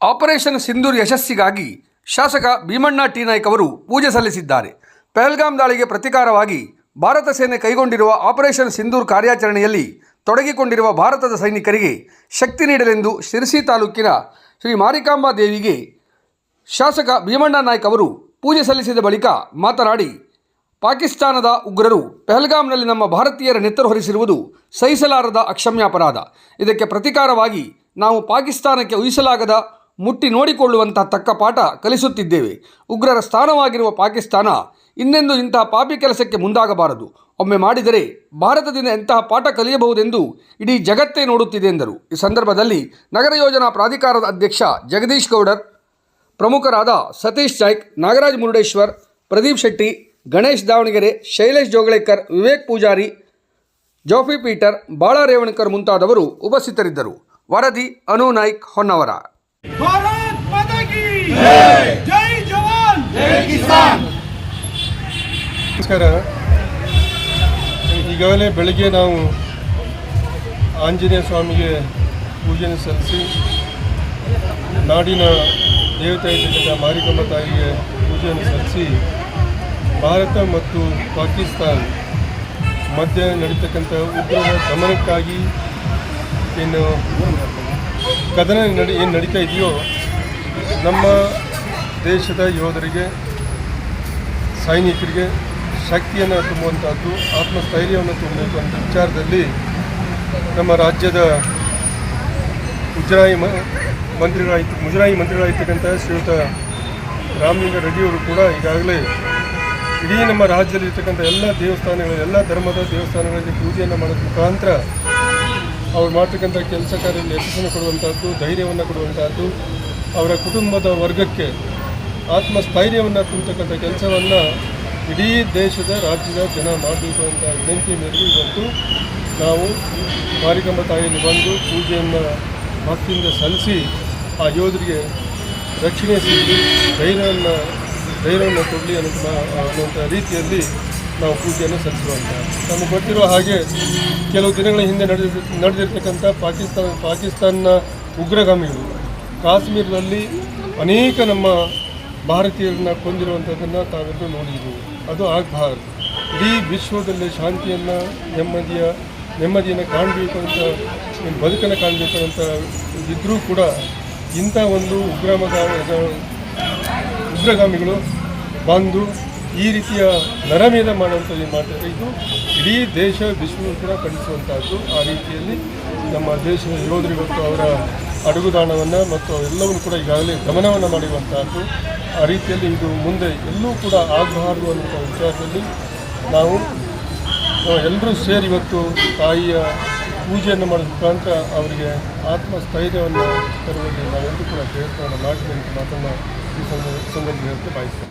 Operation Sindoor ಯಶಸ್ಸಿಗಾಗಿ ಶಾಸಕ Bhimanna T Naik ಅವರು ಪೂಜೆ ಸಲ್ಲಿಸಿದ್ದಾರೆ. ಪೆಹಲ್ಗಾಮ್ ದಾಳಿಗೆ ಪ್ರತಿಕಾರವಾಗಿ ಭಾರತ ಸೇನೆ ಕೈಗೊಂಡಿರುವ ಆಪರೇಷನ್ ಸಿಂಧೂರ್ ಕಾರ್ಯಾಚರಣೆಯಲ್ಲಿ ತೊಡಗಿಕೊಂಡಿರುವ ಭಾರತದ ಸೈನಿಕರಿಗೆ ಶಕ್ತಿ ನೀಡಲೆಂದು ಶಿರಸಿ ತಾಲೂಕಿನ ಶ್ರೀ ಮಾರಿಕಾಂಬಾ ದೇವಿಗೆ ಶಾಸಕ ಭೀಮಣ್ಣ ನಾಯ್ಕ್ ಅವರು ಪೂಜೆ ಸಲ್ಲಿಸಿದ ಬಳಿಕ ಮಾತನಾಡಿ, ಪಾಕಿಸ್ತಾನದ ಉಗ್ರರು ಪೆಹಲ್ಗಾಮ್ನಲ್ಲಿ ನಮ್ಮ ಭಾರತೀಯರ ನೆತ್ತರು ಹೊರಿಸಿರುವುದು ಸಹಿಸಲಾರದ ಅಕ್ಷಮ್ಯ ಅಪರಾಧ ಇದಕ್ಕೆ ಪ್ರತಿಕಾರವಾಗಿ ನಾವು ಪಾಕಿಸ್ತಾನಕ್ಕೆ ಊಹಿಸಲಾಗದ ಮುಟ್ಟಿ ನೋಡಿಕೊಳ್ಳುವಂಥ ತಕ್ಕ ಪಾಠ ಕಲಿಸುತ್ತಿದ್ದೇವೆ. ಉಗ್ರರ ಸ್ಥಾನವಾಗಿರುವ ಪಾಕಿಸ್ತಾನ ಇನ್ನೆಂದು ಇಂತಹ ಪಾಪಿ ಕೆಲಸಕ್ಕೆ ಮುಂದಾಗಬಾರದು. ಒಮ್ಮೆ ಮಾಡಿದರೆ ಭಾರತದಿಂದ ಎಂತಹ ಪಾಠ ಕಲಿಯಬಹುದೆಂದು ಇಡೀ ಜಗತ್ತೇ ನೋಡುತ್ತಿದೆ ಎಂದರು. ಈ ಸಂದರ್ಭದಲ್ಲಿ ನಗರ ಯೋಜನಾ ಪ್ರಾಧಿಕಾರದ ಅಧ್ಯಕ್ಷ ಜಗದೀಶ್ ಗೌಡರ್, ಪ್ರಮುಖರಾದ ಸತೀಶ್ ನಾಯ್ಕ್, ನಾಗರಾಜ್ ಮುರುಡೇಶ್ವರ್, ಪ್ರದೀಪ್ ಶೆಟ್ಟಿ, ಗಣೇಶ್ ದಾವಣಗೆರೆ, ಶೈಲೇಶ್ ಜೋಗಳೇಕರ್, ವಿವೇಕ್ ಪೂಜಾರಿ, ಜೋಫಿ ಪೀಟರ್ ಬಾಳ ರೇವಣಕರ್ ಮುಂತಾದವರು ಉಪಸ್ಥಿತರಿದ್ದರು. ವರದಿ ಅನು ನಾಯ್ಕ್ ಹೊನ್ನವರ. भारत माता की जय जवान ನಮಸ್ಕಾರ ಈಗಾಗಲೇ ಬೆಳಗ್ಗೆ ನಾವು ಆಂಜನೇಯ ಸ್ವಾಮಿಗೆ ಪೂಜೆಯನ್ನು ಸಲ್ಲಿಸಿ ನಾಡಿನ ದೇವತೆ ಆಗಿರ್ತಕ್ಕಂಥ ಮಾರಿಕಮ್ಮ ತಾಯಿಗೆ ಪೂಜೆಯನ್ನು ಸಲ್ಲಿಸಿ ಭಾರತ ಮತ್ತು ಪಾಕಿಸ್ತಾನ್ ಮಧ್ಯೆ ನಡೀತಕ್ಕಂಥ ಉಗ್ರರ ಗಮನಕ್ಕಾಗಿ ಏನು ಕದನ ನಡಿ ಏನು ನಡೀತಾ ಇದೆಯೋ, ನಮ್ಮ ದೇಶದ ಯೋಧರಿಗೆ, ಸೈನಿಕರಿಗೆ ಶಕ್ತಿಯನ್ನು ತುಂಬುವಂಥದ್ದು ಆತ್ಮಸ್ಥೈರ್ಯವನ್ನು ತುಂಬಬೇಕು ಅಂತ ವಿಚಾರದಲ್ಲಿ ನಮ್ಮ ರಾಜ್ಯದ ಮುಜರಾಯಿ ಮಂತ್ರಿಗಳಾಯ್ತು, ಮುಜರಾಯಿ ಮಂತ್ರಿಗಳಾಗಿರ್ತಕ್ಕಂಥ ಶ್ರೀಯುತ ರಾಮಲಿಂಗ ರೆಡ್ಡಿಯವರು ಕೂಡ ಈಗಾಗಲೇ ಇಡೀ ನಮ್ಮ ರಾಜ್ಯದಲ್ಲಿರ್ತಕ್ಕಂಥ ಎಲ್ಲ ದೇವಸ್ಥಾನಗಳು, ಎಲ್ಲ ಧರ್ಮದ ದೇವಸ್ಥಾನಗಳಲ್ಲಿ ಪೂಜೆಯನ್ನು ಮಾಡೋದ್ರ ಮುಖಾಂತರ ಅವ್ರು ಮಾಡ್ತಕ್ಕಂಥ ಕೆಲಸ ಕಾರ್ಯದಲ್ಲಿ ಯಶಸ್ಸನ್ನು ಕೊಡುವಂಥದ್ದು, ಧೈರ್ಯವನ್ನು ಕೊಡುವಂಥದ್ದು, ಅವರ ಕುಟುಂಬದ ವರ್ಗಕ್ಕೆ ಆತ್ಮಸ್ಥೈರ್ಯವನ್ನು ತುಂಬತಕ್ಕಂಥ ಕೆಲಸವನ್ನು ಇಡೀ ದೇಶದ ರಾಜ್ಯದ ಜನ ಮಾಡಬೇಕು ಅಂತ ವಿನಂತಿ ಮೇರೆಗೆ ಇವತ್ತು ನಾವು ಮಾರಿಕಂಬ ತಾಯಿಯಲ್ಲಿ ಬಂದು ಪೂಜೆಯನ್ನು ಭಕ್ತಿಯಿಂದ ಸಲ್ಲಿಸಿ ಆ ಯೋಧರಿಗೆ ರಕ್ಷಣೆ ಸಿಗಲಿ, ಧೈರ್ಯವನ್ನು ಧೈರ್ಯವನ್ನು ಕೊಡಲಿ ಅನ್ನೋ ಅನ್ನುವಂಥ ರೀತಿಯಲ್ಲಿ ನಾವು ಪೂಜೆಯನ್ನು ಸಲ್ಲಿಸುವಂಥ ನಮಗೆ ಗೊತ್ತಿರೋ ಹಾಗೆ ಕೆಲವು ದಿನಗಳ ಹಿಂದೆ ನಡೆದ ನಡೆದಿರ್ತಕ್ಕಂಥ ಪಾಕಿಸ್ತಾನ ಪಾಕಿಸ್ತಾನ ಉಗ್ರಗಾಮಿಗಳು ಕಾಶ್ಮೀರದಲ್ಲಿ ಅನೇಕ ನಮ್ಮ ಭಾರತೀಯರನ್ನ ಕೊಂದಿರುವಂಥದ್ದನ್ನು ತಾವೆಲ್ಲರೂ ನೋಡಿದ್ದೀವಿ ಅದು ಆಗಬಾರ್ದು. ಇಡೀ ವಿಶ್ವದಲ್ಲಿ ಶಾಂತಿಯನ್ನು, ನೆಮ್ಮದಿಯ ನೆಮ್ಮದಿಯನ್ನು ಕಾಣಬೇಕು ಅಂತ ಬದುಕನ್ನು ಕಾಣಬೇಕು ಅಂತ ಇದ್ದರೂ ಕೂಡ ಇಂಥ ಒಂದು ಉಗ್ರಮಗ ಉಗ್ರಗಾಮಿಗಳು ಬಂದು ಈ ರೀತಿಯ ನರಮೇಧ ಮಾಡುವಂಥದ್ದು ಏನು ಮಾಡ್ತಾರೆ ಇದು ಇಡೀ ದೇಶ ವಿಶ್ವ ಕೂಡ ಖಂಡಿಸುವಂಥದ್ದು. ಆ ರೀತಿಯಲ್ಲಿ ನಮ್ಮ ದೇಶದ ಯೋಧರಿಗೊತ್ತು ಅವರ ಅಡುಗುದಾಣವನ್ನು ಮತ್ತು ಎಲ್ಲವನ್ನು ಕೂಡ ಈಗಾಗಲೇ ಗಮನವನ್ನು ಮಾಡಿರುವಂಥದ್ದು. ಆ ರೀತಿಯಲ್ಲಿ ಇದು ಮುಂದೆ ಎಲ್ಲೂ ಕೂಡ ಆಗಬಾರ್ದು ಅನ್ನುವಂಥ ವಿಚಾರದಲ್ಲಿ ನಾವು ಎಲ್ಲರೂ ಸೇರಿ ಇವತ್ತು ತಾಯಿಯ ಪೂಜೆಯನ್ನು ಮಾಡೋದ್ರ ಮುಖಾಂತರ ಅವರಿಗೆ ಆತ್ಮಸ್ಥೈರ್ಯವನ್ನು ತರುವಲ್ಲಿ ನಾವೆಲ್ಲರೂ ಕೂಡ ಪ್ರಯತ್ನವನ್ನು ಮಾಡ್ತೀವಿ ಅಂತ ಮಾತನ್ನು ಈ ಸಂದರ್ಭ ಸಂದರ್ಭದಲ್ಲಿ ಹೇಳ್ತಾ ಬಯಸ್ತೇನೆ.